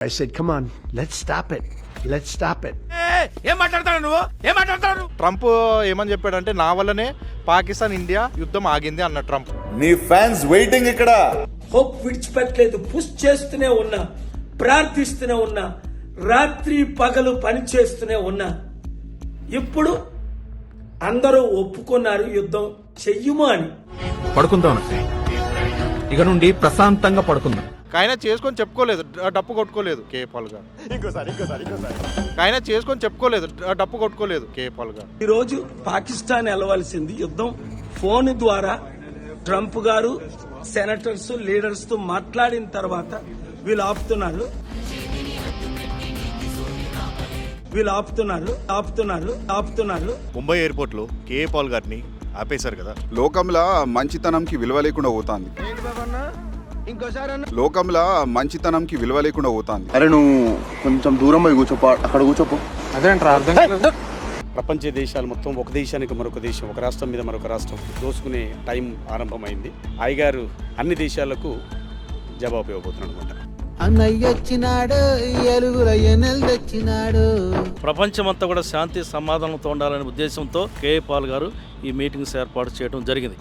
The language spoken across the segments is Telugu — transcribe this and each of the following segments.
I said, come on, let's stop it. Let's stop it. ఏం మాట్లాడతాడు నువ్వు? ఏం మాట్లాడతాడు ట్రంప్ ఏమని చెప్పాడంటే నా వల్లనే పాకిస్తాన్ ఇండియా యుద్ధం ఆగింది అన్న ట్రంప్. నీ ఫ్యాన్స్ వెయిటింగ్ ఇక్కడ. హోప్ విడిచిపెట్టలేదు పుష్ చేస్తూనే ఉన్నా ప్రార్థిస్తూనే ఉన్నా రాత్రి పగలు పని చేస్తూనే ఉన్నా. ఇప్పుడు అందరూ ఒప్పుకున్నారు యుద్ధం చెయ్యము అని పడుకుందాం ఇక నుండి ప్రశాంతంగా పడుకుందాం. ఆయన చేసుకొని చెప్పుకోలేదు డప్పు కొట్టుకోలేదు. కే పాల్ గారు ఆయన చేసుకొని చెప్పుకోలేదు డప్పు కొట్టుకోలేదు కే పాల్ గారు ఈరోజు పాకిస్తాన్ వెళ్ళవలసింది యుద్ధం. ఫోన్ ద్వారా ట్రంప్ గారు సెనేటర్స్ లీడర్స్తో మాట్లాడిన తర్వాత వీళ్ళు ఆపుతున్నారు. వీళ్ళు ఆపుతున్నారు ఆపుతున్నారు ఆపుతున్నారు. ముంబై ఎయిర్పోర్ట్లో కే పాల్ గారిని ఆపేశారు కదా. లోకంలో మంచితనంకి విలువ లేకుండా పోతాంది. లోకంలో మంచితనంకి విలువ లేకుండా పోతాంది. అరే నువ్వు కొంచెం దూరం పోయి కూర్చోపో అక్కడ కూర్చోపో. ప్రపంచ దేశాలు మొత్తం ఒక దేశానికి మరొక దేశం ఒక రాష్ట్రం మీద మరొక రాష్ట్రం దోసుకునే టైం ఆరంభమైంది. అయ్యగారు అన్ని దేశాలకు జవాబు ఇవ్వబోతున్నాడు అనమాట అన్నయ్యొచ్చినాడు ఎలుగుల ఎనెల్ తెచ్చినాడు ప్రపంచమంతా కూడా శాంతి సమాధానంతో ఉండాలనే ఉద్దేశంతో కేఏ పాల్ గారు ఈ మీటింగ్స్ ఏర్పాటు చేయడం జరిగింది.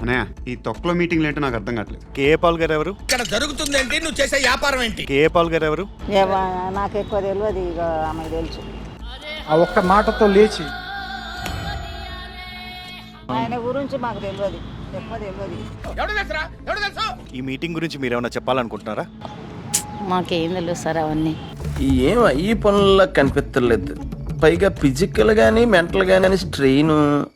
అన్నయ్య ఈ తొక్కలో మీటింగ్లు ఏంటో నాకు అర్థం కావట్లేదు. కే పాల్ గారు ఎవరు? ఇక్కడ జరుగుతుందేంటి? నువ్వు చేసే వ్యాపారం ఏంటి? కే పాల్ గారు ఎవరు? నాకు ఎక్కువ తెలియదు ఇక ఆమెకు తెలుసు. ఆ ఒక్క మాటతో లేచి. ఆయన గురించి మాకు తెలియదు ఎక్కువ తెలియదు. ఎవడు తెలుసురా? ఎవడు తెలుసు? ఈ మీటింగ్ గురించి మీరు ఏమైనా చెప్పాలనుకుంటున్నారా? మాకేం తెలుసు సార్ అవన్నీ. ఏం ఈ పనుల్లో కనిపించలేదు పైగా ఫిజికల్ గానీ మెంటల్ గానీ స్ట్రెయిన్